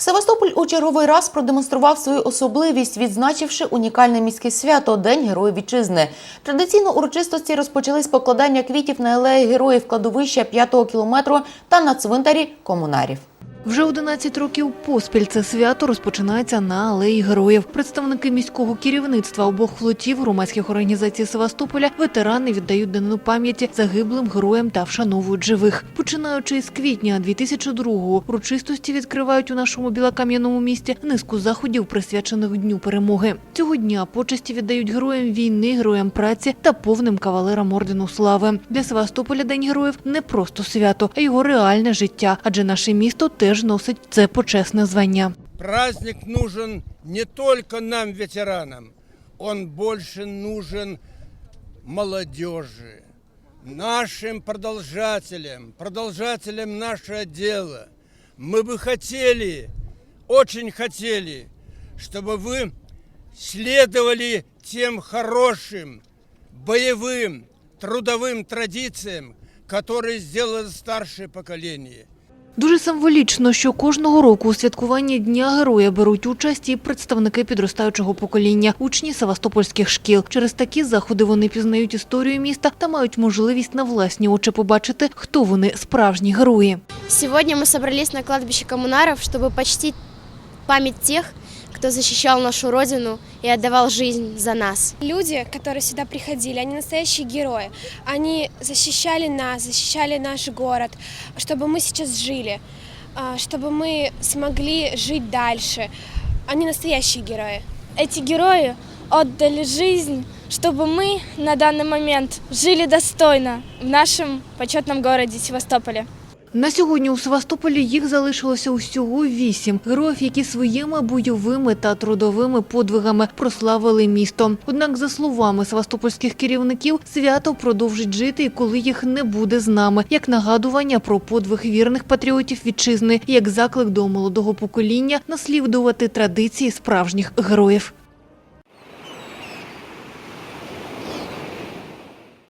Севастополь у черговий раз продемонстрував свою особливість, відзначивши унікальне міське свято День Героїв Вітчизни. Традиційно урочистості розпочались покладання квітів на алеї героїв кладовища 5-го кілометру та на цвинтарі комунарів. Вже 11 років поспіль це свято розпочинається на алеї героїв. Представники міського керівництва обох флотів, громадських організацій Севастополя, ветерани віддають данину пам'яті загиблим героям та вшановують живих. Починаючи з квітня 2002-го, урочистості відкривають у нашому білокам'яному місті низку заходів, присвячених дню перемоги. Цього дня почесті віддають героям війни, героям праці та повним кавалерам ордену слави. Для Севастополя День героїв не просто свято, а його реальне життя, адже наше місто теж носить це почесне звання. Праздник нужен не только нам, ветеранам, он больше нужен молодежи, нашим продолжателям, продолжателям нашего дела. Мы бы хотели, очень хотели, чтобы вы следовали тем хорошим, боевым, трудовым традициям, которые сделало старшее поколение. Дуже символічно, що кожного року у святкуванні Дня Героя беруть участь і представники підростаючого покоління, учні севастопольських шкіл. Через такі заходи вони пізнають історію міста та мають можливість на власні очі побачити, хто вони справжні герої. Сьогодні ми собрались на кладбище комунарів, щоб почтити память тех, кто защищал нашу Родину и отдавал жизнь за нас. Люди, которые сюда приходили, они настоящие герои. Они защищали нас, защищали наш город, чтобы мы сейчас жили, а, чтобы мы смогли жить дальше. Они настоящие герои. Эти герои отдали жизнь, чтобы мы на данный момент жили достойно в нашем почетном городе Севастополе. На сьогодні у Севастополі їх залишилося усього вісім героїв, які своїми бойовими та трудовими подвигами прославили місто. Однак, за словами севастопольських керівників, свято продовжить жити, і коли їх не буде з нами, як нагадування про подвиг вірних патріотів вітчизни, як заклик до молодого покоління наслідувати традиції справжніх героїв.